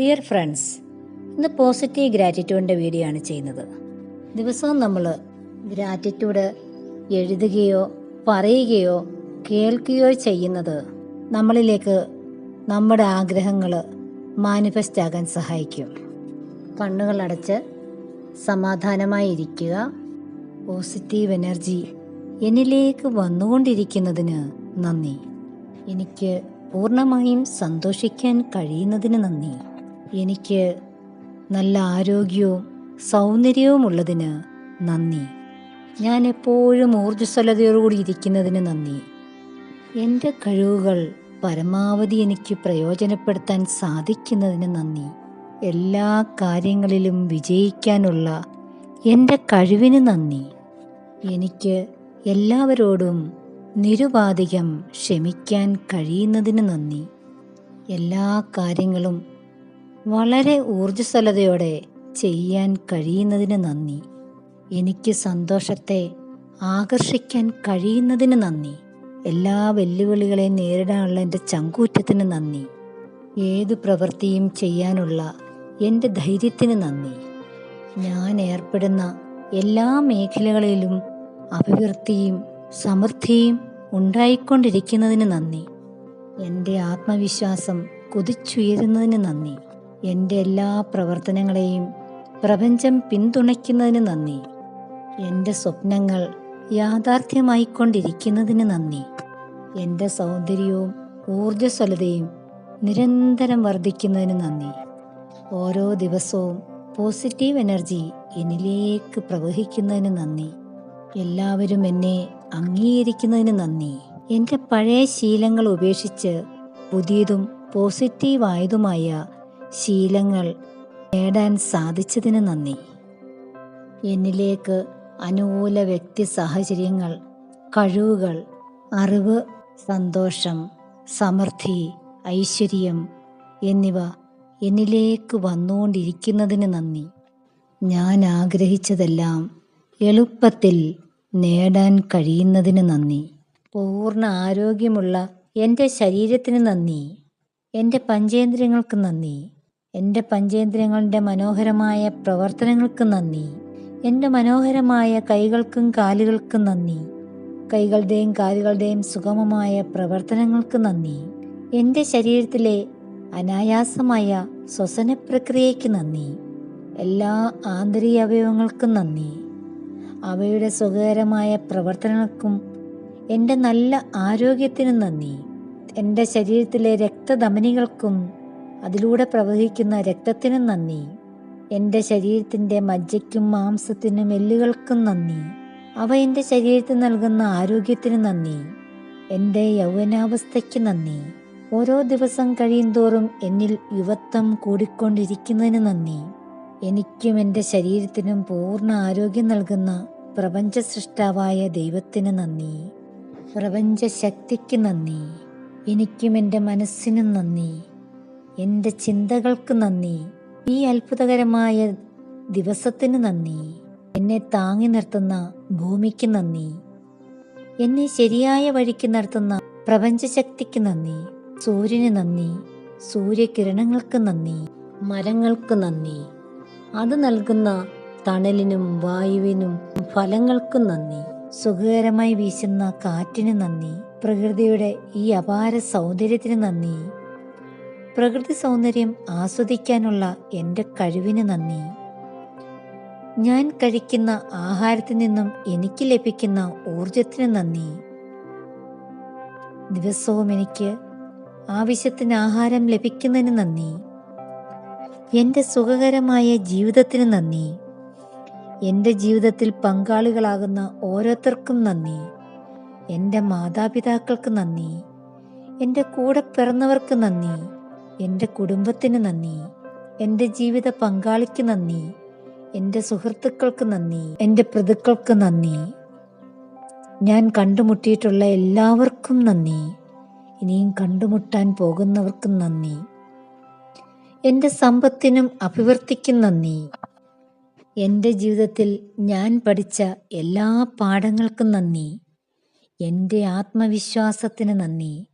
Dear friends ഇന്ന് positive ഗ്രാറ്റിറ്റ്യൂഡിന്റെ video ആണ് ചെയ്യുന്നത്. ദിവസവും നമ്മൾ ഗ്രാറ്റിറ്റ്യൂഡ് എഴുതുകയോ പറയുകയോ കേൾക്കുകയോ ചെയ്യുന്നത് നമ്മളിലേക്ക് നമ്മുടെ ആഗ്രഹങ്ങൾ മാനിഫെസ്റ്റ് ആകാൻ സഹായിക്കും. കണ്ണുകളടച്ച് സമാധാനമായി ഇരിക്കുക. പോസിറ്റീവ് എനർജി എന്നിലേക്ക് വന്നുകൊണ്ടിരിക്കുന്നതിന് നന്ദി. എനിക്ക് പൂർണമായും സന്തോഷിക്കാൻ കഴിയുന്നതിന് നന്ദി. എനിക്ക് നല്ല ആരോഗ്യവും സൗന്ദര്യവുമുള്ളതിന് നന്ദി. ഞാൻ എപ്പോഴും ഊർജസ്വലതയോടുകൂടി ഇരിക്കുന്നതിന് നന്ദി. എന്റെ കഴിവുകൾ പരമാവധി എനിക്ക് പ്രയോജനപ്പെടുത്താൻ സാധിക്കുന്നതിന് നന്ദി. എല്ലാ കാര്യങ്ങളിലും വിജയിക്കാനുള്ള എന്റെ കഴിവിന് നന്ദി. എനിക്ക് എല്ലാവരോടും നിരുപാധികം ക്ഷമിക്കാൻ കഴിയുന്നതിന് നന്ദി. എല്ലാ കാര്യങ്ങളും വളരെ ഊർജസ്വലതയോടെ ചെയ്യാൻ കഴിയുന്നതിന് നന്ദി. എനിക്ക് സന്തോഷത്തെ ആകർഷിക്കാൻ കഴിയുന്നതിന് നന്ദി. എല്ലാ വെല്ലുവിളികളെയും നേരിടാനുള്ള എന്റെ ചങ്കൂറ്റത്തിന് നന്ദി. ഏത് പ്രവൃത്തിയും ചെയ്യാനുള്ള എന്റെ ധൈര്യത്തിന് നന്ദി. ഞാൻ ഏർപ്പെടുന്ന എല്ലാ മേഖലകളിലും അഭിവൃദ്ധിയും സമൃദ്ധിയും ഉണ്ടായിക്കൊണ്ടിരിക്കുന്നതിന് നന്ദി. എന്റെ ആത്മവിശ്വാസം കുതിച്ചുയരുന്നതിന് നന്ദി. എന്റെ എല്ലാ പ്രവർത്തനങ്ങളെയും പ്രപഞ്ചം പിന്തുണയ്ക്കുന്നതിന് നന്ദി. എന്റെ സ്വപ്നങ്ങൾ യാഥാർത്ഥ്യമായിക്കൊണ്ടിരിക്കുന്നതിന് നന്ദി. എന്റെ സൗന്ദര്യവും ഊർജസ്വലതയും നിരന്തരം വർദ്ധിക്കുന്നതിന് നന്ദി. ഓരോ ദിവസവും പോസിറ്റീവ് എനർജി എന്നിലേക്ക് പ്രവഹിക്കുന്നതിന് നന്ദി. എല്ലാവരും എന്നെ അംഗീകരിക്കുന്നതിന് നന്ദി. എന്റെ പഴയ ശീലങ്ങൾ ഉപേക്ഷിച്ച് പുതിയതും പോസിറ്റീവായതുമായ ശീലങ്ങൾ നേടാൻ സാധിച്ചതിന് നന്ദി. എന്നിലേക്ക് അനുകൂല വ്യക്തി സാഹചര്യങ്ങൾ കഴിവുകൾ അറിവ് സന്തോഷം സമൃദ്ധി ഐശ്വര്യം എന്നിവ എന്നിലേക്ക് വന്നുകൊണ്ടിരിക്കുന്നതിന് നന്ദി. ഞാൻ ആഗ്രഹിച്ചതെല്ലാം എളുപ്പത്തിൽ നേടാൻ കഴിയുന്നതിന് നന്ദി. പൂർണ ആരോഗ്യമുള്ള എന്റെ ശരീരത്തിന് നന്ദി. എന്റെ പഞ്ചേന്ദ്രിയങ്ങൾക്ക് നന്ദി. എന്റെ പഞ്ചേന്ദ്രിയങ്ങളുടെ മനോഹരമായ പ്രവർത്തനങ്ങൾക്ക് നന്ദി. എന്റെ മനോഹരമായ കൈകൾക്കും കാലുകൾക്കും നന്ദി. കൈകളുടെയും കാലുകളുടെയും സുഗമമായ പ്രവർത്തനങ്ങൾക്ക് നന്ദി. എന്റെ ശരീരത്തിലെ അനായാസമായ ശ്വസന പ്രക്രിയയ്ക്ക് നന്ദി. എല്ലാ ആന്തരിക അവയവങ്ങൾക്കും നന്ദി. അവയുടെ സുഖകരമായ പ്രവർത്തനങ്ങൾക്കും എന്റെ നല്ല ആരോഗ്യത്തിനും നന്ദി. എന്റെ ശരീരത്തിലെ രക്തധമനികൾക്കും അതിലൂടെ പ്രവഹിക്കുന്ന രക്തത്തിനും നന്ദി. എന്റെ ശരീരത്തിന്റെ മജ്ജയ്ക്കും മാംസത്തിനും എല്ലുകൾക്കും നന്ദി. അവ എന്റെ ശരീരത്തിന് നൽകുന്ന ആരോഗ്യത്തിന് നന്ദി. എന്റെ യൗവനാവസ്ഥയ്ക്ക് നന്ദി. ഓരോ ദിവസം കഴിയുന്തോറും എന്നിൽ യുവത്വം കൂടിക്കൊണ്ടിരിക്കുന്നതിന് നന്ദി. എനിക്കും എന്റെ ശരീരത്തിനും പൂർണ ആരോഗ്യം നൽകുന്ന പ്രപഞ്ച സൃഷ്ടാവായ ദൈവത്തിന് നന്ദി. പ്രപഞ്ച ശക്തിക്ക് നന്ദി. എനിക്കും എന്റെ മനസ്സിനും നന്ദി. എന്റെ ചിന്തകൾക്ക് നന്ദി. ഈ അത്ഭുതകരമായ ദിവസത്തിന് നന്ദി. എന്നെ താങ്ങി നിർത്തുന്ന ഭൂമിക്ക് നന്ദി. എന്നെ ശരിയായ വഴിക്ക് നടത്തുന്ന പ്രപഞ്ചശക്തിക്ക് നന്ദി. സൂര്യന് നന്ദി. സൂര്യകിരണങ്ങൾക്ക് നന്ദി. മരങ്ങൾക്ക് നന്ദി. അത് നൽകുന്ന തണലിനും വായുവിനും ഫലങ്ങൾക്കും നന്ദി. സുഖകരമായി വീശുന്ന കാറ്റിന് നന്ദി. പ്രകൃതിയുടെ ഈ അപാര സൗന്ദര്യത്തിന് നന്ദി. പ്രകൃതി സൗന്ദര്യം ആസ്വദിക്കാനുള്ള എന്റെ കഴിവിന് നന്ദി. ഞാൻ കഴിക്കുന്ന ആഹാരത്തിൽ നിന്നും എനിക്ക് ലഭിക്കുന്ന ഊർജത്തിന് നന്ദി. ദിവസവും എനിക്ക് ആവശ്യത്തിന് ആഹാരം ലഭിക്കുന്നതിന് നന്ദി. എന്റെ സുഖകരമായ ജീവിതത്തിന് നന്ദി. എന്റെ ജീവിതത്തിൽ പങ്കാളികളാകുന്ന ഓരോരുത്തർക്കും നന്ദി. എന്റെ മാതാപിതാക്കൾക്ക് നന്ദി. എന്റെ കൂടെ പിറന്നവർക്ക് നന്ദി. എന്റെ കുടുംബത്തിന് നന്ദി. എന്റെ ജീവിത പങ്കാളിക്ക് നന്ദി. എന്റെ സുഹൃത്തുക്കൾക്ക് നന്ദി. എന്റെ പ്രതിക്കൾക്ക് നന്ദി. ഞാൻ കണ്ടുമുട്ടിയിട്ടുള്ള എല്ലാവർക്കും നന്ദി. ഇനിയും കണ്ടുമുട്ടാൻ പോകുന്നവർക്കും നന്ദി. എന്റെ സമ്പത്തിനും അഭിവൃദ്ധിക്കും നന്ദി. എന്റെ ജീവിതത്തിൽ ഞാൻ പഠിച്ച എല്ലാ പാഠങ്ങൾക്കും നന്ദി. എന്റെ ആത്മവിശ്വാസത്തിന് നന്ദി.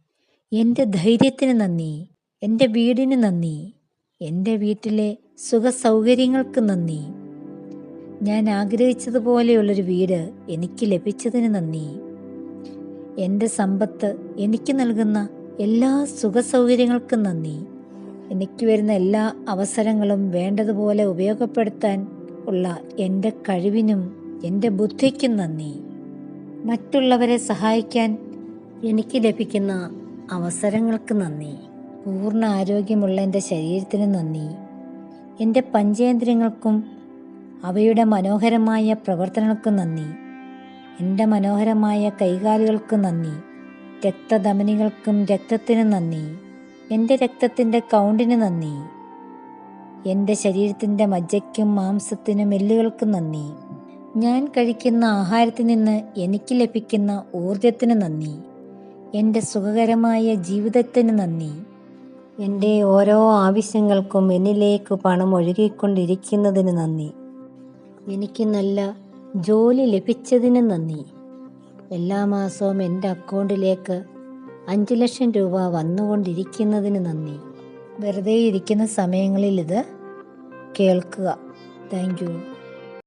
എന്റെ ധൈര്യത്തിന് നന്ദി. എന്റെ വീടിന് നന്ദി. എന്റെ വീട്ടിലെ സുഖസൗകര്യങ്ങൾക്ക് നന്ദി. ഞാൻ ആഗ്രഹിച്ചതുപോലെയുള്ളൊരു വീട് എനിക്ക് ലഭിച്ചതിന് നന്ദി. എന്റെ സമ്പത്ത് എനിക്ക് നൽകുന്ന എല്ലാ സുഖസൗകര്യങ്ങൾക്കും നന്ദി. എനിക്ക് വരുന്ന എല്ലാ അവസരങ്ങളും വേണ്ടതുപോലെ ഉപയോഗപ്പെടുത്താൻ ഉള്ള എന്റെ കഴിവിനും എന്റെ ബുദ്ധിക്കും നന്ദി. മറ്റുള്ളവരെ സഹായിക്കാൻ എനിക്ക് ലഭിക്കുന്ന അവസരങ്ങൾക്ക് നന്ദി. പൂർണ ആരോഗ്യമുള്ള എന്റെ ശരീരത്തിന് നന്ദി. എന്റെ പഞ്ചേന്ദ്രിയങ്ങൾക്കും അവയുടെ മനോഹരമായ പ്രവർത്തനങ്ങൾക്കും നന്ദി. എന്റെ മനോഹരമായ കൈകാലുകൾക്ക് നന്ദി. രക്തധമനികൾക്കും രക്തത്തിന് നന്ദി. എന്റെ രക്തത്തിന്റെ കൗണ്ടിന് നന്ദി. എന്റെ ശരീരത്തിന്റെ മജ്ജയ്ക്കും മാംസത്തിനും എല്ലുകൾക്കും നന്ദി. ഞാൻ കഴിക്കുന്ന ആഹാരത്തിൽ നിന്ന് എനിക്ക് ലഭിക്കുന്ന ഊർജത്തിന് നന്ദി. എന്റെ സുഖകരമായ ജീവിതത്തിന് നന്ദി. എന്റെ ഓരോ ആവശ്യങ്ങൾക്കും എന്നിലേക്ക് പണം ഒഴുകിക്കൊണ്ടിരിക്കുന്നതിന് നന്ദി. എനിക്ക് നല്ല ജോലി ലഭിച്ചതിന് നന്ദി. എല്ലാ മാസവും എന്റെ അക്കൗണ്ടിലേക്ക് അഞ്ച് ലക്ഷം രൂപ വന്നുകൊണ്ടിരിക്കുന്നതിന് നന്ദി. വെറുതെ ഇരിക്കുന്ന സമയങ്ങളിൽ ഇത് കേൾക്കുക. താങ്ക്